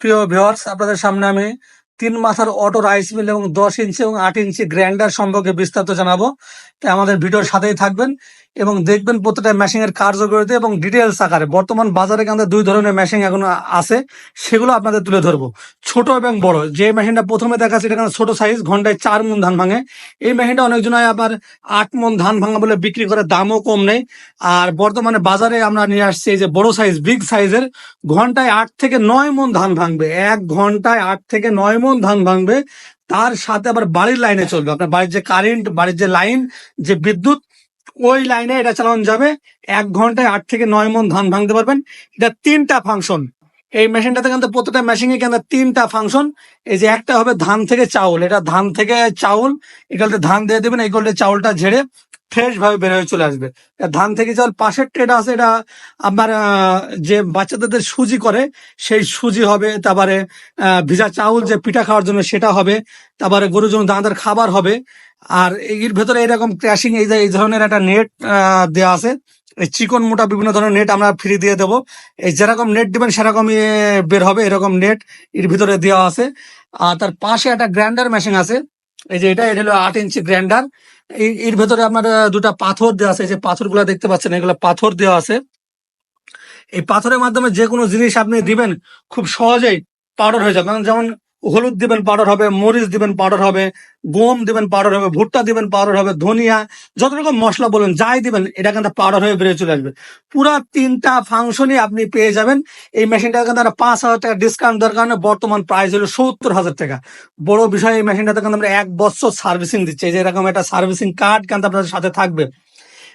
প্রিয় ভিওয়ার্স আপনাদের সামনে আমি তিন মাথার অটো রাইস মিল এবং দশ ইঞ্চি এবং আট ইঞ্চি গ্র্যান্ডার সম্পর্কে বিস্তারিত জানাব। তাই আমাদের ভিডিওর সাথেই থাকবেন। এবং দেখবেন প্রতিটা মেশিং এর কার্যকারিতা এবং ডিটেলস আকারে। বর্তমান বাজারে কিন্তু দুই ধরনের মেশিন এখন আছে, সেগুলো আপনাদের তুলে ধরবো। ছোট এবং বড়। যে মেশিনটা প্রথমে দেখাচ্ছে, এটা কিন্তু ছোট সাইজ ঘন্টায় চার মন ধান ভাঙে। এই মেশিনটা অনেকজন আবার আট মন ধান ভাঙা বলে বিক্রি করে, দামও কম নেই। আর বর্তমানে বাজারে আমরা নিয়ে আসছি এই যে বড় সাইজ বিগ সাইজের ঘন্টায় আট থেকে নয় মন ধান ভাঙবে। এক ঘন্টায় আট থেকে নয় মন ধান ভাঙবে। তার সাথে আবার বাড়ির লাইনে চলবে। আপনার বাড়ির যে কারেন্ট বাড়ির যে লাইন যে বিদ্যুৎ ওই লাইনে এটা চালানো যাবে। এক ঘন্টায় আট থেকে নয় মন ধান ভাঙতে পারবেন। এটা তিনটা ফাংশন এই মেশিনটাতে কিন্তু প্রত্যেকটা মেশিনে কিন্তু তিনটা ফাংশন এই যে একটা হবে ধান থেকে চাউল। এটা ধান থেকে চাউল, এগুলোতে ধান দিয়ে দেবেন এইগুলোতে চাউলটা ঝেড়ে ফ্রেশ ভাবে বের হয়ে চলে আসবে। ধান থেকে চাউল, পাশের ট্রেটা আছে, এটা আপনার যে বাচ্চাদের সুজি করে, সেই সুজি হবে, তারপরে ভিজা চাউল যে পিঠা খাওয়ার জন্য সেটা হবে, তারপরে গরুর জন্য দানাদার খাবার হবে। আর এর ভেতরে এরকম ক্র্যাশিং এই যে, এই ধরনের একটা নেট দেওয়া আছে। চিকন মোটা বিভিন্ন ধরনের নেট আমরা ফ্রি দিয়ে দেবো। এই যেরকম নেট দিবেন, সেরকমই বের হবে এরকম নেট এর ভিতরে দেওয়া আছে। আর তার পাশে একটা গ্রাইন্ডার মেশিন আছে। এই যে এটা এটা হলো আট ইঞ্চি গ্রাইন্ডার এর ভেতরে আপনার দুটা পাথর দেওয়া আছে। এই যে পাথরগুলো দেখতে পাচ্ছেন, এগুলো পাথর দেওয়া আছে। এই পাথরের মাধ্যমে যে কোনো জিনিস আপনি দিবেন, খুব সহজেই পাউডার হয়ে যাবে। যেমন হলুদ দিবেন পাউডার হবে, মরিচ দিবেন পাউডার হবে, গম দিবেন পাউডার হবে, ভুট্টা দিবেন পাউডার হবে, ধনিয়া, যত রকম মশলা বলুন, যাই দিবেন, এটা কিন্তু পাউডার হয়ে বেরিয়ে চলে আসবে। পুরা তিনটা ফাংশনই আপনি পেয়ে যাবেন। এই মেশিনটা কিন্তু একটা পাঁচ হাজার টাকা ডিসকাউন্ট দেওয়ার কারণে বর্তমান প্রাইস হলো সত্তর হাজার টাকা। বড় বিষয়, এই মেশিনটাতে কিন্তু আমরা এক বছর সার্ভিসিং দিচ্ছি। যে এরকম একটা সার্ভিসিং কার্ড কিন্তু আপনাদের সাথে থাকবে।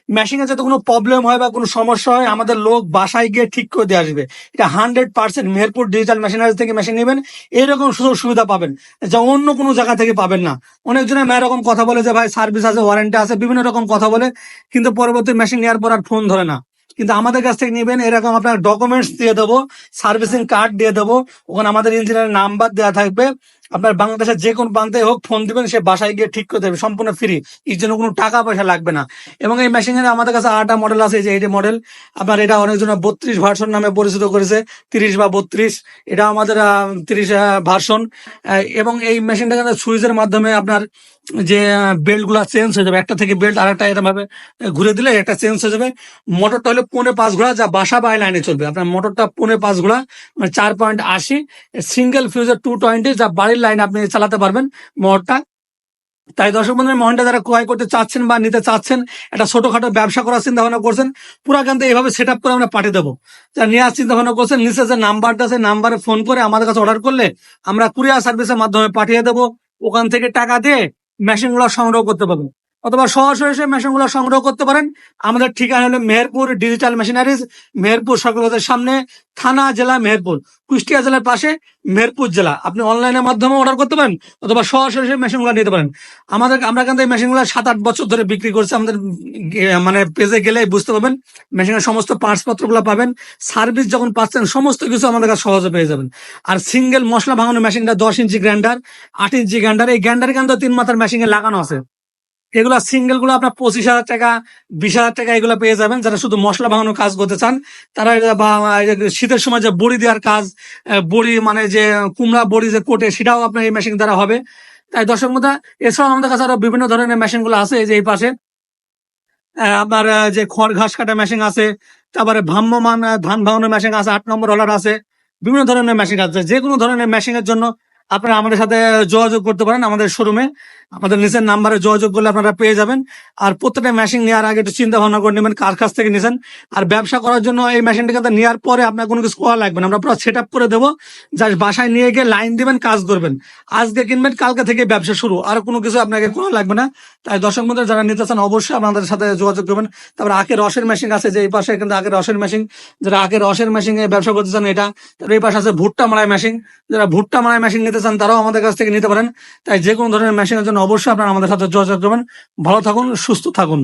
মেশিনে যাতে কোনো প্রবলেম হয় বা কোনো সমস্যা হয়, আমাদের লোক বাসায় গিয়ে ঠিক করে দিয়ে আসবে। এটা hundred percent Meherpur digital machinery থেকে মেশিন নেবেন। এরকম সুযোগ সুবিধা পাবেন, যা অন্য কোনো জায়গা থেকে পাবেন না। অনেকজনে এরকম কথা বলে যে, ভাই সার্ভিস আছে ওয়ারেন্টি আছে, বিভিন্ন রকম কথা বলে, কিন্তু পরবর্তী মেশিন নেওয়ার পর আর ফোন ধরে না। কিন্তু আমাদের কাছ থেকে নেবেন, এরকম আপনার ডকুমেন্টস দিয়ে দেবো সার্ভিসিং কার্ড দিয়ে দেবো, ওখানে আমাদের ইঞ্জিনিয়ারের নাম্বার দেওয়া থাকবে। আপনার বাংলাদেশের যে কোনো প্রান্তে হোক ফোন দিবেন, সে বাসায় গিয়ে ঠিক করে দেবে, সম্পূর্ণ ফ্রি এর জন্য কোনো টাকা পয়সা লাগবে না। এবং এই মেশিনের আমাদের কাছে আটা মডেল আছে যে এইটি মডেল আপনার এটা অনেকজন বত্রিশ ভার্সন নামে পরিচিত করেছে, তিরিশ বা বত্রিশ। এটা আমাদের তিরিশ ভার্সন এবং এই মেশিনটা কিন্তু সুইচের মাধ্যমে আপনার যে বেল্টগুলা চেঞ্জ হয়ে যাবে। একটা থেকে বেল্ট আরেকটা এরকম ভাবে ঘুরে দিলে একটা চেঞ্জ হয়ে যাবে। মোটরটা হলো পৌনে পাঁচ ঘোড়া, যা বাসা বাই লাইনে চলবে। আপনার মোটরটা পৌনে পাঁচ ঘোড়া মানে চার পয়েন্ট আশি। সিঙ্গেল ফিউজের টু টোয়েন্টি যা বাড়ির লাইন আপনি চালাতে পারবেন মোহরটা। তাই দর্শক বন্ধু মহনটা যারা ক্রয় করতে চাচ্ছেন বা নিতে চাচ্ছেন, একটা ছোটখাটো ব্যবসা করার চিন্তা ভাবনা করছেন, পুরা কিন্তু এইভাবে সেট আপ করে আমরা পাঠিয়ে দেবো। যা নেওয়ার চিন্তা ভাবনা করছেন, নিচে যে নাম্বারটা আছে নাম্বারে ফোন করে আমাদের কাছে অর্ডার করলে আমরা কুরিয়ার সার্ভিসের মাধ্যমে পাঠিয়ে দেবো। ওখান থেকে টাকা দিয়ে মেশিনগুলো সংগ্রহ করতে পারবেন অথবা সরাসরি মেশিনগুলো সংগ্রহ করতে পারেন। আমাদের ঠিকানা হলো মেহেরপুর ডিজিটাল মেশিনারিজ মেহেরপুর সরকারের সামনে, থানা জেলা মেহেরপুর, কুষ্টিয়া জেলার পাশে মেহেরপুর জেলা। আপনি অনলাইনের মাধ্যমে অর্ডার করতে পারেন, অথবা সরাসরি মেশিনগুলো নিতে পারেন। আমাদের, আমরা কিন্তু এই মেশিনগুলো সাত আট বছর ধরে বিক্রি করছি। আমাদের মানে পেজে গেলে বুঝতে পারবেন। মেশিনের সমস্ত পার্টস পত্রগুলো পাবেন। সার্ভিস যখন পাচ্ছেন, সমস্ত কিছু আমাদের কাছে সহজে পেয়ে যাবেন। আর সিঙ্গেল মশলা ভাঙানো মেশিনটা দশ ইঞ্চি গ্র্যান্ডার আট ইঞ্চি গ্র্যান্ডার এই গ্র্যান্ডার কিন্তু তিন মাথার মেশিনে লাগানো আছে। এগুলো সিঙ্গেলগুলো আপনার পঁচিশ হাজার টাকা, বিশ হাজার টাকা এগুলো পেয়ে যাবেন। যারা শুধু মশলা ভাঙানোর কাজ করতে চান, তারা শীতের সময় যে বড়ি দেওয়ার কাজ বড়ি মানে যে কুমড়া বড়ি যে কোটে, সেটাও আপনার এই মেশিন দ্বারা হবে। তাই দর্শক মধ্যে এছাড়াও আমাদের কাছে আরও বিভিন্ন ধরনের মেশিনগুলো আছে এই যে এই পাশে। আপনার যে খড় ঘাস কাটা মেশিন আছে, তারপরে ভ্রাম্যমান ধান ভাঙানোর মেশিন আছে, আট নম্বর রলার আছে, বিভিন্ন ধরনের মেশিন আছে। যে কোনো ধরনের মেশিনের জন্য আপনারা আমাদের সাথে যোগাযোগ করতে পারেন আমাদের শোরুমে আমাদের নিচের নাম্বারে যোগাযোগ করলে আপনারা পেয়ে যাবেন। আর প্রত্যেকটা মেশিন নেওয়ার আগে একটু চিন্তা ভাবনা করে নেবেন কার কাছ থেকে নিছেন। আর ব্যবসা করার জন্য এই মেশিনটা কিন্তু নেওয়ার পরে আপনার কোনো কিছু করা লাগবে আমরা পুরো সেট করে দেবো। জাস্ট বাসায় নিয়ে গিয়ে লাইন দিবেন, কাজ করবেন। আজকে কিনবেন, কালকে থেকে ব্যবসা শুরু। আর কোনো কিছু আপনাকে করা লাগবে না। তাই দর্শক মধ্যে যারা নিতে চান অবশ্যই আপনাদের সাথে যোগাযোগ করবেন। তারপরে আখের রসের মেশিন আছে যে এই পাশে কিন্তু আখের রসের মেশিন যারা আখের রসের মেশিন ব্যবসা করতে চান, এটা। তারপরে এই পাশে আছে ভুট্টা মারাই মেশিন যারা ভুট্টা মারাই মেশিন নিতে চান, তারাও আমাদের কাছ থেকে নিতে পারেন। তাই যে কোনো ধরনের মেশিনের জন্য অবশ্যই আপনারা আমাদের সাথে যোগাযোগ করবেন। ভালো থাকুন সুস্থ থাকুন।